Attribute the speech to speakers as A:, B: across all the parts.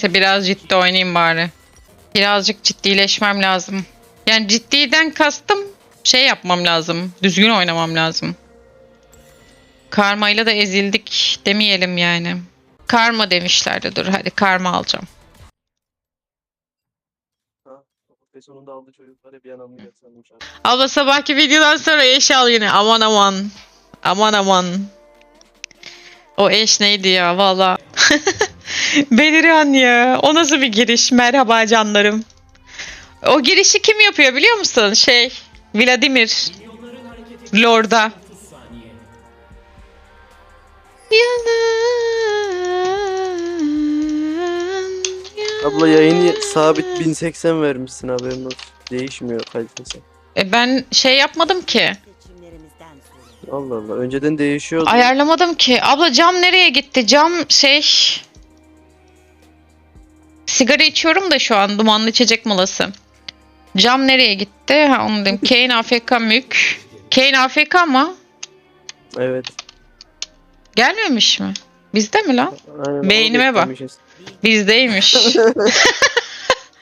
A: Neyse biraz ciddi oynayayım bari. Birazcık ciddileşmem lazım. Yani ciddiden kastım şey yapmam lazım. Düzgün oynamam lazım. Karmayla da ezildik demeyelim yani. Karma demişlerdi dur hadi karma alacağım.
B: Sonunda aldı sandım.
A: Abla sabahki videodan sonra eş al yine. Aman aman. Aman aman. O eş neydi ya valla. Beliran ya. O nasıl bir giriş? Merhaba canlarım. O girişi kim yapıyor biliyor musun? Şey Vladimir. Lord'a. Yalan,
B: Abla yayını sabit 1080 vermişsin haberin olsun. Değişmiyor kalitesi.
A: E ben şey yapmadım ki.
B: Allah Allah. Önceden değişiyordu.
A: Ayarlamadım ki. Abla cam nereye gitti? Cam şey... Sigara içiyorum da şu an dumanlı içecek molası. Cam nereye gitti? Ha onu diyeyim. Kane AFK mük. Kane AFK mı?
B: Evet.
A: Gelmemiş mi? Bizde mi lan?
B: Aynen,
A: Beynime bak. Bizdeymiş.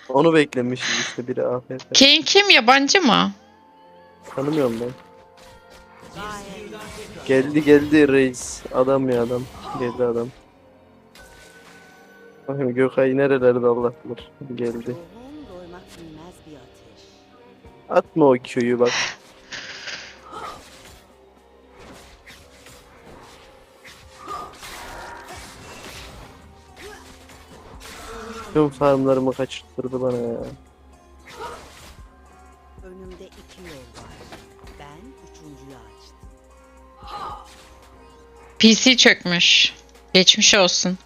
B: Onu beklemişiz işte biri AFK.
A: Kane kim? Yabancı mı?
B: Tanımıyorum ben. Geldi geldi reis. Adam ya adam. Geldi adam. Bakın Gökay nerelerde Allah bilir. Geldi.
C: Ruhum doymak bilmez bir ateş.
B: Atma o köyü bak. Tüm farmlarımı kaçırttırdı bana ya.
C: Önümde iki yol var. Ben üçüncüyü açtım.
A: PC çökmüş. Geçmiş olsun.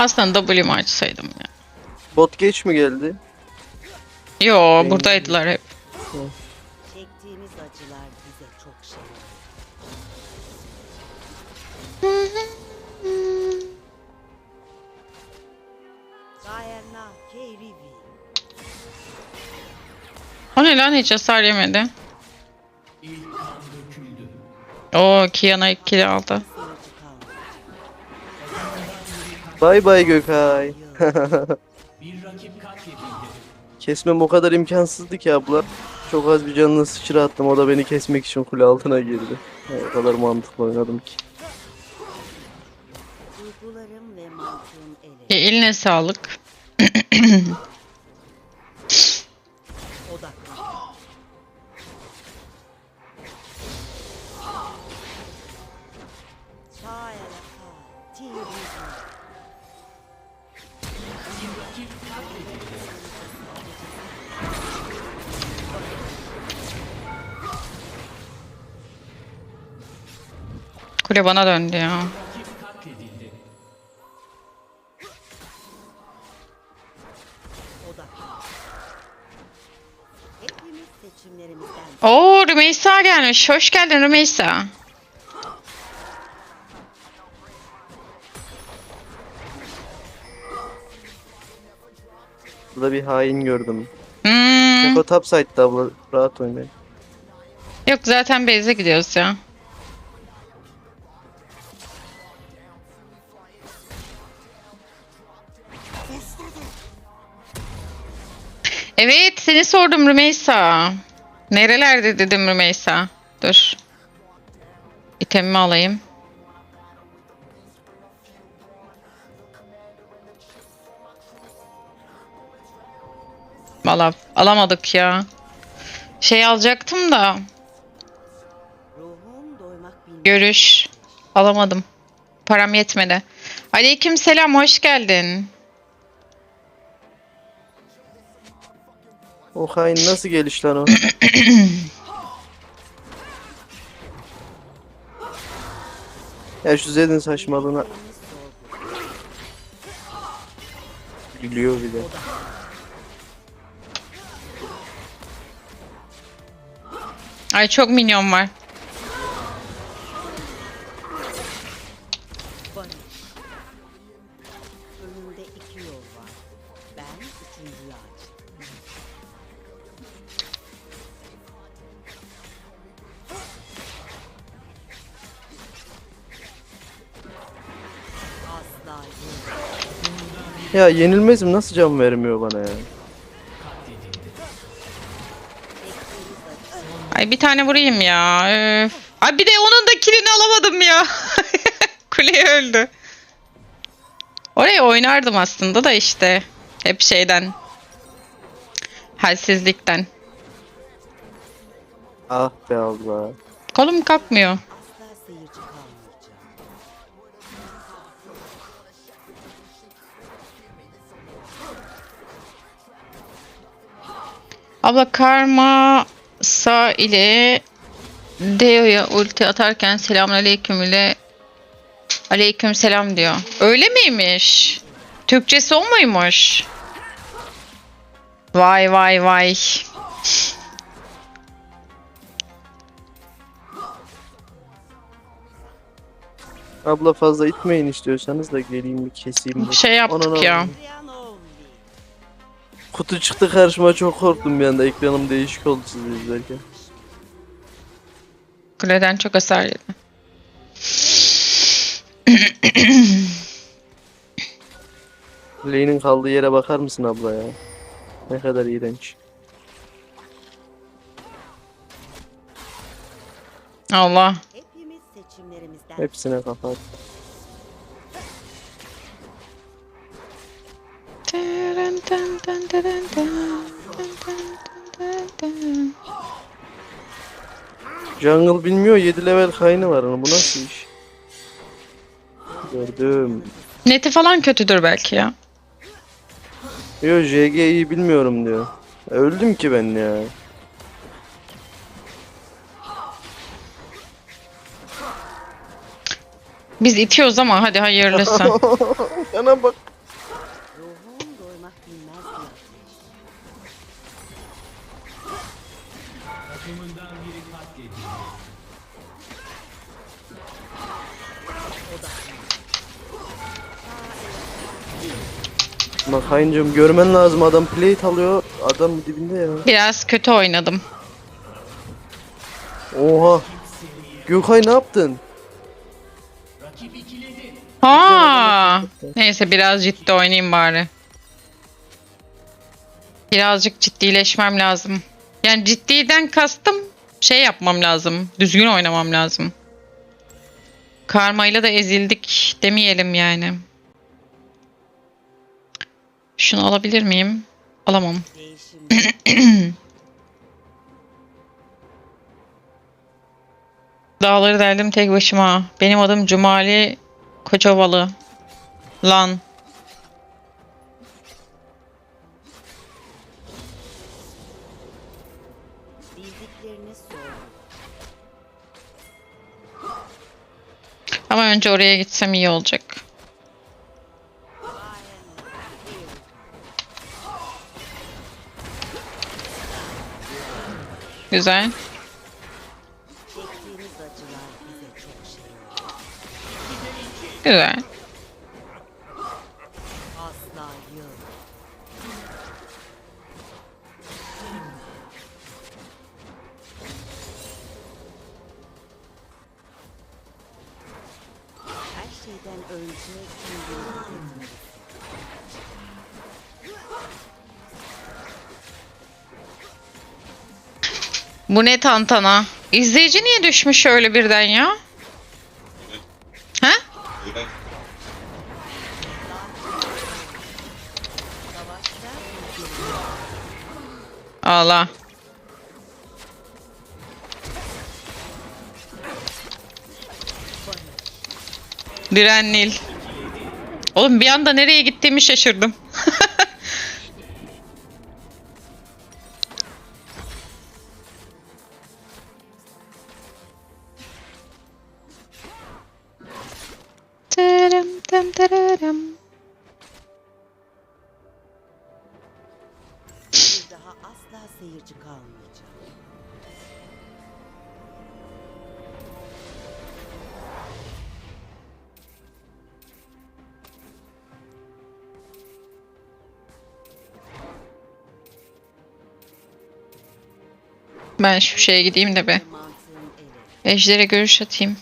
A: Aslında W'mu açsaydım ya.
B: Bot geç mi geldi?
A: Yo buradaydılar hep.
C: Çektiğimiz acılar bize çok şey. Diana.
A: O ne lan hiç hasar yemedi. Oo Kiana ilk kill aldı.
B: Bay bay Gökay. Kesmem o kadar imkansızdı ki abla. Çok az bir canını sıçrattım. O da beni kesmek için kule altına girdi. Yani o kadar mantıklı oynadım ki.
C: Duygularım ve mantığım
A: E, eline sağlık. Kule bana döndü ya. Oo Rümeysa gelmiş. Hoş geldin Rümeysa.
B: Burada bir hain gördüm.
A: Hmm.
B: Keko top side'da abla. Rahat oynayın.
A: Yok zaten base'e gidiyoruz ya. Evet seni sordum Rümeysa. Nerelerde dedim Rümeysa. Dur. İtemimi alayım. Valla alamadık ya. Şey alacaktım da görüş alamadım. Param yetmedi. Aleyküm selam hoş geldin.
B: O hain nasıl geliş lan o? ya şu Zed'in saçmalığına gülüyor bir de.
A: Ay çok minyon var.
B: Ya yenilmezim nasıl can vermiyor bana ya?
A: Ay bir tane vurayım ya. Öf. Ay bir de onun da kilini alamadım ya. Kuleye öldü. Oraya oynardım aslında da işte. Hep şeyden. Halsizlikten.
B: Ah be abla.
A: Kolum kalkmıyor. Abla karma sağ ile Deo'ya ulti atarken selamünaleyküm ile aleyküm selam diyor. Öyle miymiş? Türkçesi o muymuş? Vay vay vay.
B: Abla fazla itmeyin istiyorsanız da geleyim bir keseyim.
A: Bir şey yaptık
B: Ananı
A: ya.
B: avradım. Kutu çıktı karşıma çok korktum bir anda ekranım değişik oldu sizi izlerken.
A: Kuleden çok hasar yedi.
B: Lane'in kaldığı yere bakar mısın abla ya? Ne kadar iğrenç.
A: Allah.
C: Hepimiz seçimlerimizden
B: Hepsine kapat. Jungle bilmiyor 7 level kaynı var onun bu nasıl iş? Gördüm.
A: Neti falan kötüdür belki ya.
B: Yo JG'yi bilmiyorum diyor. Öldüm ki ben ya.
A: Biz itiyoruz ama hadi hayırlısı.
B: Yana bak. Bak Hayıncım görmen lazım adam plate alıyor. Adam dibinde ya.
A: Biraz kötü oynadım.
B: Oha. Gökay ne yaptın?
A: Ha. Neyse biraz ciddi oynayayım bari. Birazcık ciddileşmem lazım. Yani ciddiden kastım şey yapmam lazım. Düzgün oynamam lazım. Karmayla da ezildik demeyelim yani. Şunu alabilir miyim? Alamam. Dağları deldim tek başıma. Benim adım Cumali Koçovalı. Lan. Ama önce oraya gitsem iyi olacak.
C: Is that? Is that?
A: Bu ne tantana? İzleyici niye düşmüş öyle birden ya? He?
C: Savaşta
A: Allah. Direnlil. Oğlum bir anda nereye gittiğimi şaşırdım. Ben şu şeye gideyim de be. Ejder'e görüş atayım.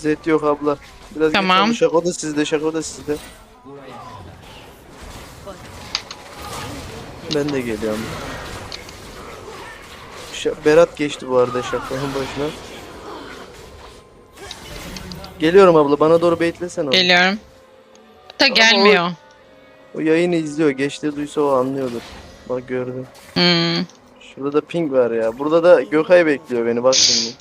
B: Zet yok abla. Biraz
A: Tamam.
B: geç oldu. Şako da sizde, şako da sizde. Ben de geliyorum. Ş- Berat geçti bu arada şakanın başına. Geliyorum abla bana doğru baitlesene onu.
A: Geliyorum. Da
B: Ama
A: gelmiyor.
B: O yayını izliyor. Geçti duysa o anlıyordur. Bak gördüm.
A: Hmm.
B: Şurada da ping var ya. Burada da Gökay bekliyor beni bak şimdi.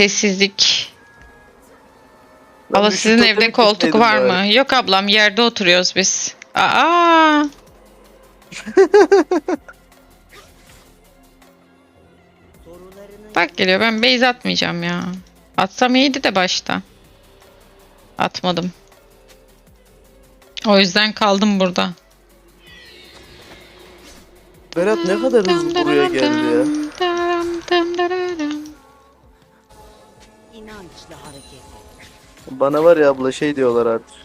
A: Sessizlik.
B: Lan bir şu
A: sizin
B: totemi
A: evde koltuk var
B: bari.
A: mı? Yok ablam yerde oturuyoruz biz. Aa! Bak geliyor ben base atmayacağım ya. Atsam iyiydi de başta. Atmadım. O yüzden kaldım burada.
B: Berat ne kadar hızlı buraya geldi ya.
C: İnançla hareket et.
B: Bana var ya abla şey diyorlar artık.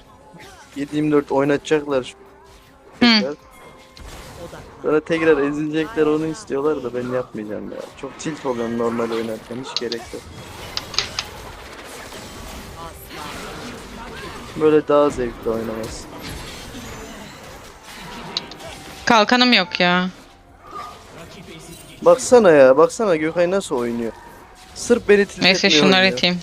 B: 7-24 oynatacaklar. şu- Tekrar.
C: Odaklan.
B: Sonra tekrar ezilecekler onu istiyorlar da ben yapmayacağım ya. Çok tilt oluyorum normal oynarken hiç gerek yok. Böyle daha zevkli oynaması.
A: Kalkanım yok ya.
B: Baksana ya baksana Gökay nasıl oynuyor. Sırf beni tilt
A: Neyse
B: etmeye
A: şunları
B: oynuyor.
A: iteyim.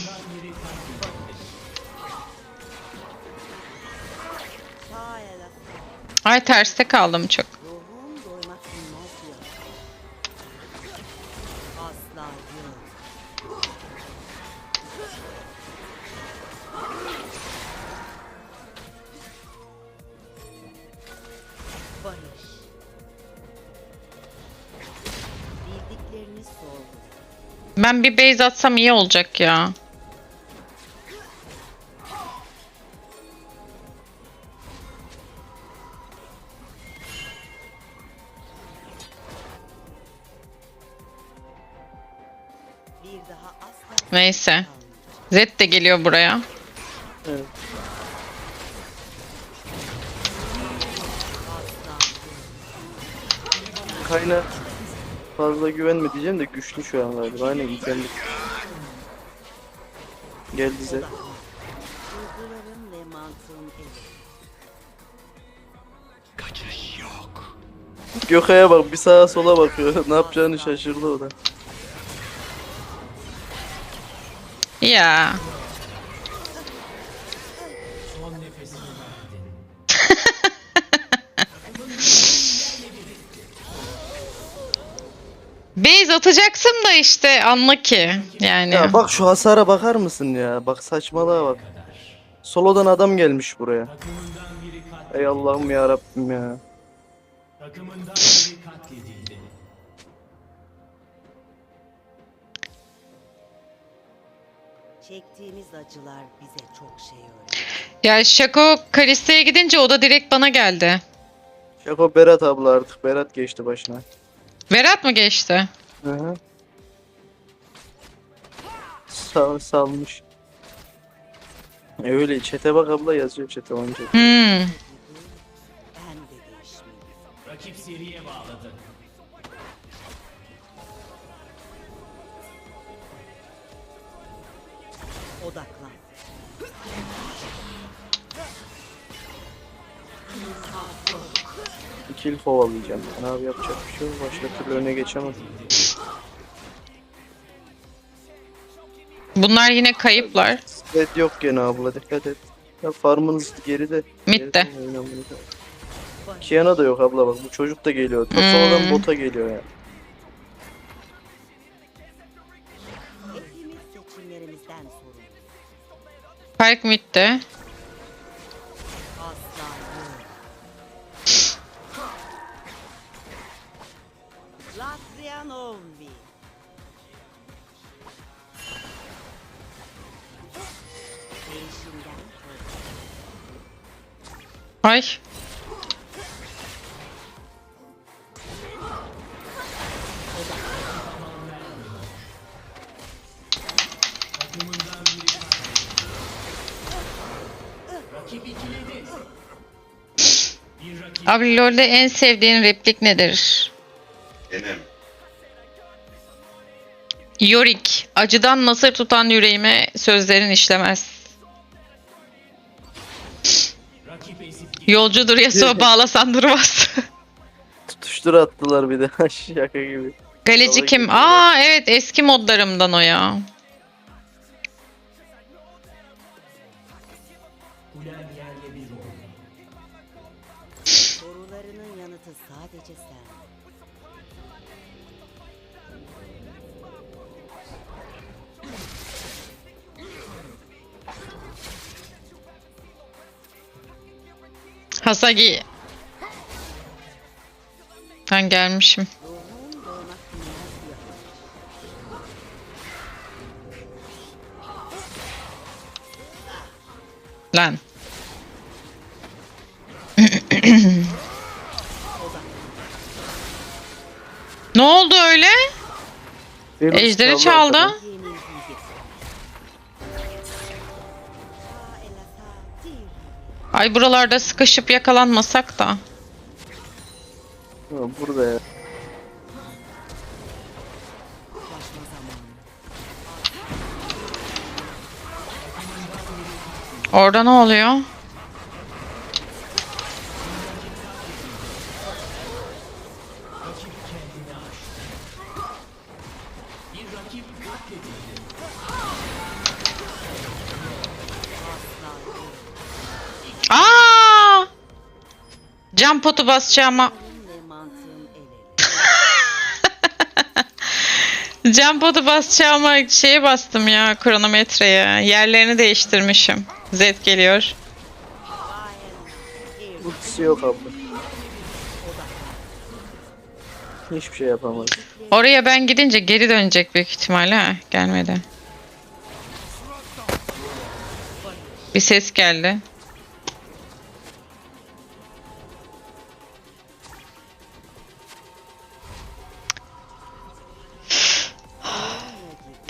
A: Ay terste kaldım çok. Ben bir base atsam iyi olacak ya. Neyse. Zed de geliyor buraya.
B: Evet. Kayna fazla güvenme diyeceğim de güçlü şu an galiba. Aynen güvenli. Geldi
C: eli.
B: Gökay'a bak bir sağa sola bakıyor. ne yapacağını şaşırdı o da.
A: Ya. Base atacaksın da işte anla ki yani.
B: Ya bak şu hasara bakar mısın ya? Bak saçmalığa bak. Solodan adam gelmiş buraya. Ey Allah'ım ya Rabbim ya.
C: Çektiğimiz acılar bize çok şey öğretti.
A: Ya Şako Kalista'ya gidince o da direkt bana geldi.
B: Şako Berat abla artık. Berat geçti başına.
A: Verat mı geçti?
B: Hı hı. Sal, salmış. E öyle çete bak abla yazıyor çete onca.
A: Hmm.
C: Ben de değişmedim.
D: Rakip seriye bağladı.
B: Kill kovalayacağım. Ben abi yapacak bir şey yok. Başka türlü öne geçemez.
A: Bunlar yine kayıplar.
B: Red yok gene abla dikkat et. Ya farmınız geride. Oynamıyor. Kiana da yok abla bak bu çocuk da geliyor.
A: Hmm.
B: Sonradan bota geliyor ya.
C: Hepimiz seçimlerimizden sorumluyuz.
A: Park midde. Ay. Abi LoL'de en sevdiğin replik nedir?
E: Benim.
A: Yorick, acıdan nasır tutan yüreğime sözlerin işlemez. Yolcudur Yasuo bağlasan durmaz.
B: Tutuştur attılar bir de. Şaka gibi.
A: Galeci kim? Aa evet eski modlarımdan o ya. Hasagi. Ben gelmişim. Lan. ne oldu öyle?
B: Venus
A: Ejderi çaldı. Ay buralarda sıkışıp yakalanmasak da.
B: Burada ya.
A: Orada ne oluyor? Cam potu basacağıma. Cam potu basacağıma şeye bastım ya kronometreye. Yerlerini değiştirmişim. Z geliyor.
B: Ultisi yok abla. Hiçbir şey yapamaz.
A: Oraya ben gidince geri dönecek büyük ihtimalle. Ha, gelmedi. Bir ses geldi.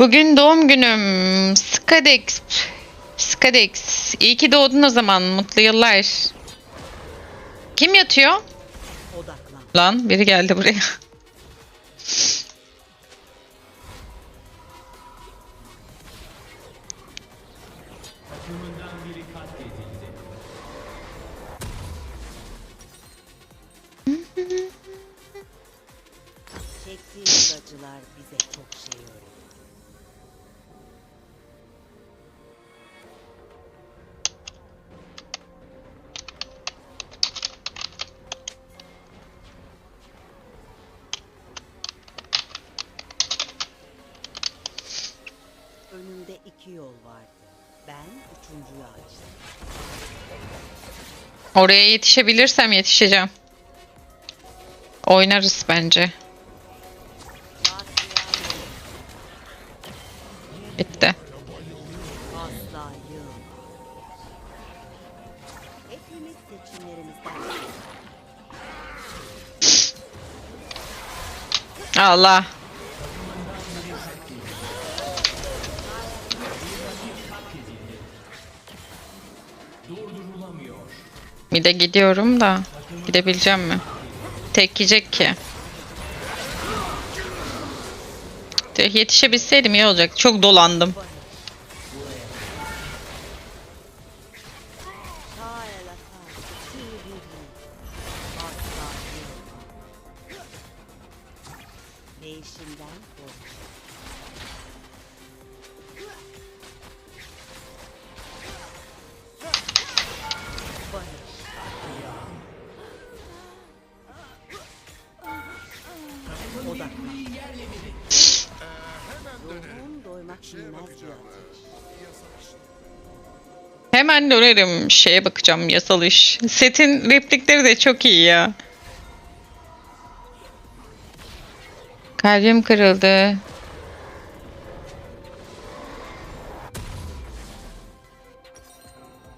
A: Bugün doğum günüm. Skadex. Skadex. İyi ki doğdun o zaman. Mutlu yıllar. Kim yatıyor?
C: Odaklan.
A: Lan biri geldi buraya.
C: Önümde iki yol vardı. Ben üçüncüyü açtım.
A: Oraya yetişebilirsem yetişeceğim. Oynarız bence. Bitti.
C: Asla yılma. Hepimiz seçimlerimizden
A: Allah. Bir de gidiyorum da. Gidebileceğim mi? Tek ki. Yetişebilseydim iyi olacak. Çok dolandım. Dönerim. Şeye bakacağım yasal iş. Setin replikleri de çok iyi ya. Kalbim kırıldı.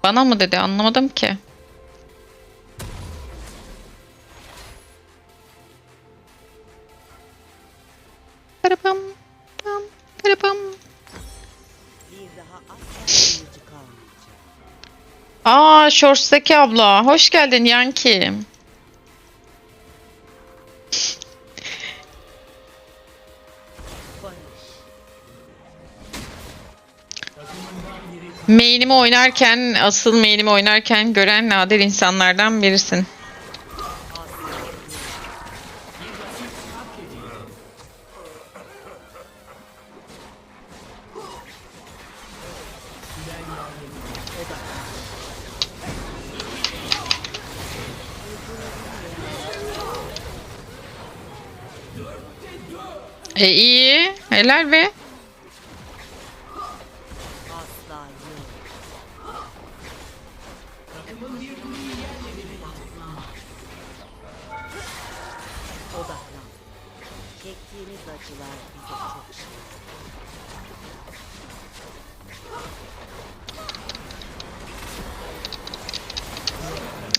A: Bana mı dedi anlamadım ki. Aa, Shorts'taki abla. Hoş geldin Yanki. Main'imi oynarken, asıl main'imi oynarken gören nadir insanlardan birisin. E iyi. Helal be.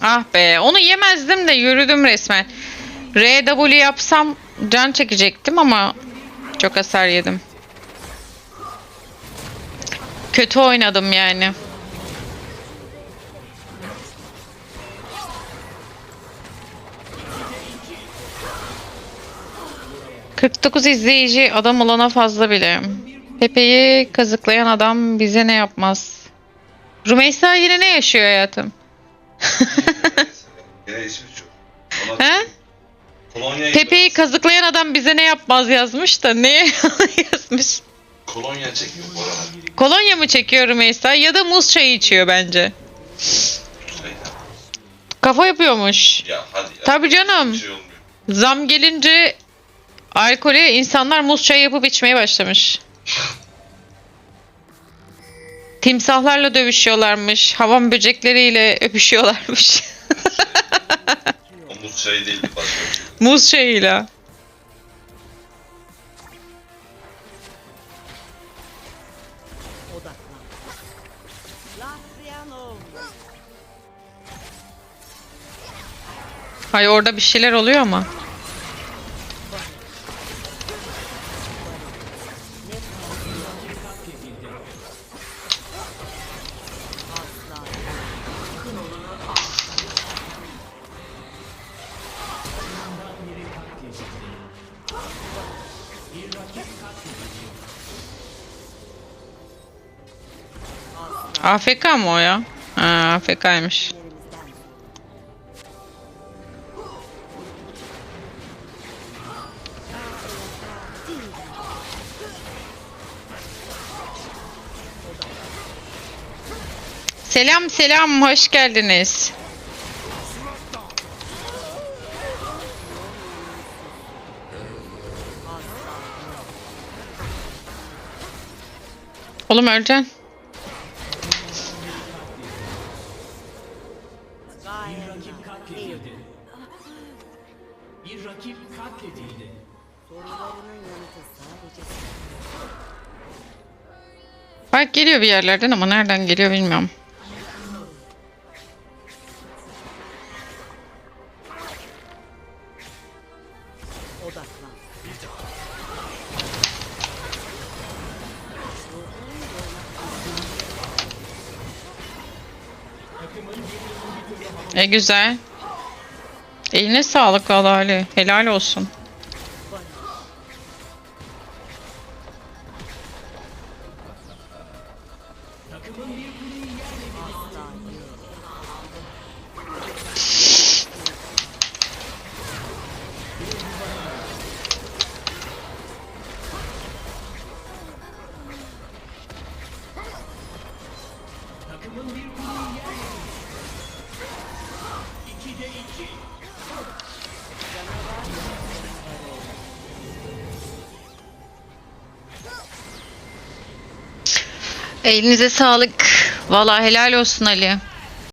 A: Ah be onu yemezdim de yürüdüm resmen. RW yapsam can çekecektim ama çok hasar yedim. Kötü oynadım yani. ...49 izleyici adam olana fazla bile. Pepe'yi kazıklayan adam bize ne yapmaz? Rümeysa yine ne yaşıyor hayatım?
E: Yine ismi çok.
A: He?
E: Kolonya
A: Pepe'yi kazıklayan adam bize ne yapmaz yazmış da neye yazmış?
E: Kolonya çekiyor bu aralar.
A: Kolonya mı çekiyor Rümeysa ya da muz çayı içiyor bence.
E: Şeyden.
A: Kafa yapıyormuş.
E: Ya hadi ya.
A: Tabii canım.
E: Şey olmuyor.
A: Zam gelince alkole insanlar muz çayı yapıp içmeye başlamış. Timsahlarla dövüşüyorlarmış. Havan böcekleriyle öpüşüyorlarmış.
E: Omuz çayı değil başka şey.
A: muz çayıyla.
C: Odaklan. Lahriyan olma.
A: Hay orada bir şeyler oluyor ama. AFK mı o ya? Ha, AFK'ymış. Selam selam hoş geldiniz. Oğlum öleceksin. Geliyor bir yerlerden ama nereden geliyor bilmiyorum. E güzel. Eline sağlık valla Ali. Helal olsun. Elinize sağlık. Vallahi helal olsun Ali.